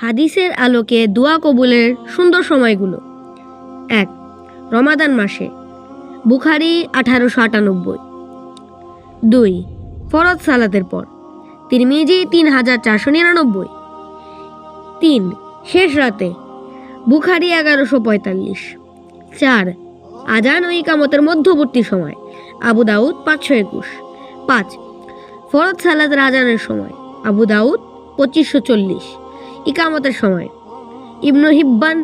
হাদিসের আলোকে দোয়া কবুলের সুন্দর সময়গুলো। এক, রমাদান মাসে, বুখারি আঠারোশো আটানব্বই। দুই, ফরজ সালাতের পর, তিরমিজি তিন হাজার চারশো নিরানব্বই। তিন, শেষ রাতে, বুখারি এগারোশো পঁয়তাল্লিশ। চার আজান ও ইকামতের মধ্যবর্তী সময়, আবু দাউদ পাঁচশো একুশ। পাঁচ, ফরজ সালাতের আজানের সময়, আবু দাউদ পঁচিশশো চল্লিশ। ইকামতের সময়। ইবনু হিব্বান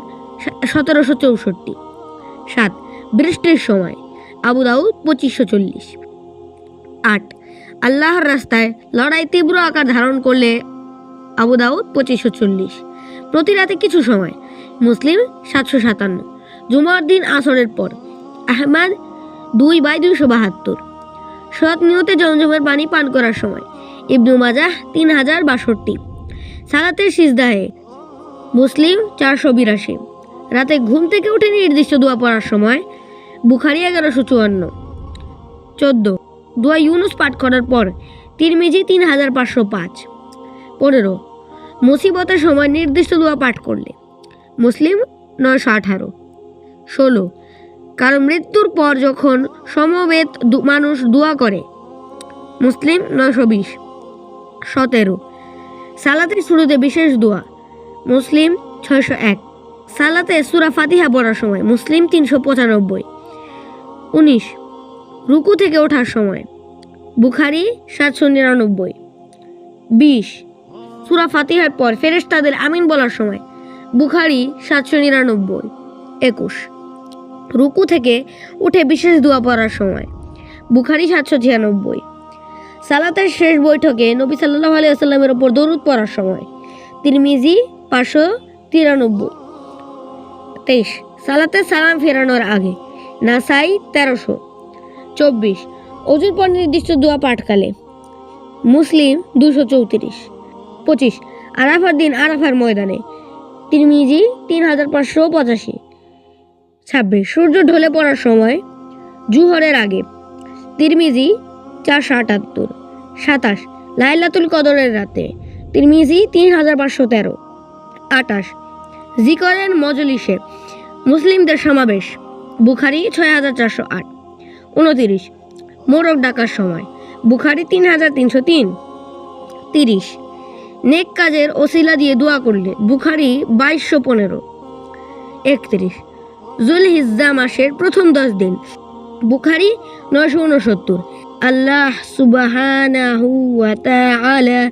সতেরোশো চৌষট্টি। সাত, বৃষ্টির সময়। আবু দাউদ পঁচিশশো চল্লিশ। আট, আল্লাহর রাস্তায় লড়াই তীব্র আকার ধারণ করলে আবু দাউদ পঁচিশশো চল্লিশ। প্রতি রাতে কিছু সময়, মুসলিম সাতশো সাতান্ন। জুমার দিন আসরের পর, আহমাদ দুই বাই দুইশো বাহাত্তর। সৎ নিয়তে জমজমের পানি পান করার সময়, ইবনু মাজাহ তিন হাজার বাষট্টি। সালাতের সিজদাহে। মুসলিম চারশো বিরাশি। রাতে ঘুম থেকে উঠে নির্দিষ্ট দোয়া পড়ার সময়, বুখারি এগারোশো চুয়ান্ন। চোদ্দ। দোয়া ইউনুস পাঠ করার পর, তিরমিজি তিন হাজার পাঁচশো পাঁচ। পনেরো। মুসিবতের সময় নির্দিষ্ট দোয়া পাঠ করলে। মুসলিম নয়শো আঠারো। ষোলো। কারণ মৃত্যুর পর যখন সমবেত মানুষ দোয়া করে, মুসলিম নয়শো বিশ। সতেরো। সালাতের শুরুতে বিশেষ দোয়া। মুসলিম ছয়শো এক। সালাতে সুরা ফাতিহা পড়ার সময়, মুসলিম তিনশো পঁচানব্বই। উনিশ। রুকু থেকে ওঠার সময়, বুখারি সাতশো নিরানব্বই। বিশ। সুরা ফাতিহার পর ফেরেশতাদের আমিন বলার সময়, বুখারি সাতশো নিরানব্বই। একুশ। রুকু থেকে উঠে বিশেষ দোয়া পড়ার সময়, বুখারি সাতশো ছিয়ানব্বই। সালাতের শেষ বৈঠকে নবী সাল্লাহ আলি আসাল্লামের ওপর দরুদ পড়ার সময়। তিরমিজি পাঁচশো তিরানব্বই। তেইশ, সালাতে সালাম ফেরানোর আগে। নাসাই তেরোশো। চব্বিশ, অজুর পর নির্দিষ্ট দোয়া পাঠকালে। মুসলিম দুশো চৌত্রিশ। পঁচিশ, আরাফার দিন আরাফার ময়দানে। তিরমিজি তিন হাজার পাঁচশো পঁচাশি। ছাব্বিশ, সূর্য ঢলে পড়ার সময় জুহরের আগে। তিরমিজি চারশো আটাত্তর। সাতাশ, লাইলাতুল কদরের রাতে। তিরমিজি তিন হাজার পাঁচশো তেরো। আটাশ জিকরের মজলিসে মুসলিমদের সমাবেশ। বুখারি ছয় হাজার চারশো আট। উনতিরিশ, মোরগ ডাকার সময়। বুখারি তিন হাজার তিনশো তিন। তিরিশ, নেক কাজের ওসিলা দিয়ে দোয়া করলে। বুখারি, বাইশশো পনেরো। একত্রিশ জুল হিজ্জা মাসের প্রথম দশ দিন। বুখারি, নয়শো উনসত্তর। আল্লাহ সুবাহানাহু তাআলা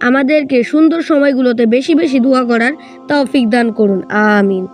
আমাদেরকে সুন্দর সময়গুলোতে বেশি বেশি দোয়া করার তৌফিক দান করুন। আমিন।